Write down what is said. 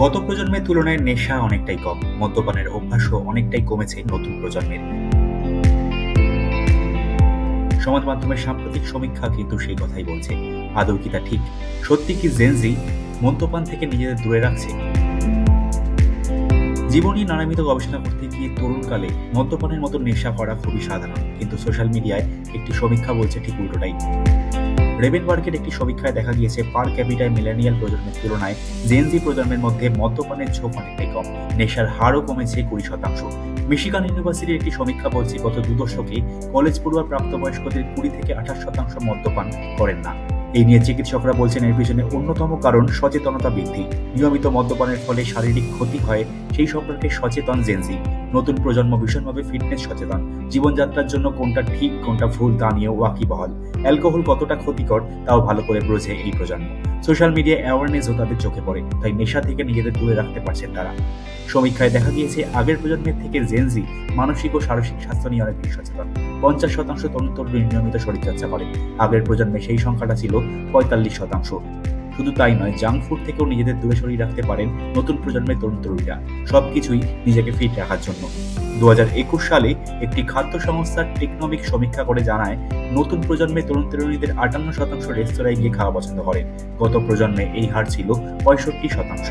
গত প্রজন্মের তুলনায় নেশা অনেকটাই কম। মদ্যপানের অভ্যাসও অনেকটাই কমেছে নতুন প্রজন্মের। সমাজ মাধ্যমের সাম্প্রতিক সমীক্ষা কিন্তু সেই কথাই বলছে। আদৌ কি তা ঠিক? সত্যি কি জেনজি মদ্যপান থেকে নিজেদের দূরে রাখছে? জীবনী নানাবিধ গবেষণা করতে গিয়ে তরুণকালে মদ্যপানের মতো নেশা করা খুবই সাধারণ। কিন্তু সোশ্যাল মিডিয়ায় একটি সমীক্ষা বলছে ঠিক উল্টোটাই। রেবেনবার্গের একটি সমীক্ষায় দেখা গিয়েছে পার ক্যাপিটায় মিলেনিয়াল প্রজন্মের তুলনায় জেনজি প্রজন্মের মধ্যে মদ্যপানের ঝোঁক অনেকটাই কম, নেশার হারও কমেছে কুড়ি শতাংশ। মিশিগান ইউনিভার্সিটির একটি সমীক্ষা বলছে, গত দু দশকে কলেজ পড়ুয়া প্রাপ্তবয়স্কদের কুড়ি থেকে আঠাশ শতাংশ মদ্যপান করেন না। এই নিয়ে চিকিৎসকরা বলছেন, এর পিছনে অন্যতম কারণ সচেতনতা বৃদ্ধি। নিয়মিত মদ্যপানের ফলে শারীরিক ক্ষতি হয়, সেই সম্পর্কে সচেতন জেনজি নতুন প্রজন্ম ভীষণভাবে ফিটনেস সচেতন। জীবনযাত্রার জন্য কোনটা ঠিক, কোনটা ভুল তা নিয়েও ওয়াকিবহল অ্যালকোহল কতটা ক্ষতিকর, তাও ভালো করে বোঝে এই প্রজন্ম। সোশ্যাল মিডিয়া অ্যাওয়ারনেসও তাদের চোখে পড়ে, তাই নেশা থেকে নিজেদের দূরে রাখতে পারছেন তারা। সমীক্ষায় দেখা গিয়েছে, আগের প্রজন্মের থেকে জেনজি মানসিক ও শারীরিক স্বাস্থ্য নিয়ে অনেক বেশি সচেতন। পঞ্চাশ শতাংশ তরুণ তরুণী নিয়মিত শরীরচর্চা করে। আগের প্রজন্মে সেই সংখ্যাটা ছিল পঁয়তাল্লিশ শতাংশ। শুধু তাই নয় জাঙ্ক ফুড থেকেও নিজেদের দূরে সরিয়ে রাখতে পারেন নতুন প্রজন্মের তরুণ তরুণীরা। সবকিছুই নিজেকে ফিট রাখার জন্য। দু একুশ সালে একটি খাদ্য সংস্থার টেকনমিক সমীক্ষা করে জানায়, নতুন প্রজন্মের তরুণ তরুণীদের আটান্ন শতাংশ রেস্তোরাঁয় গিয়ে খাওয়া পছন্দ করেন। গত প্রজন্মে এই হার ছিল পঁয়ষট্টি শতাংশ।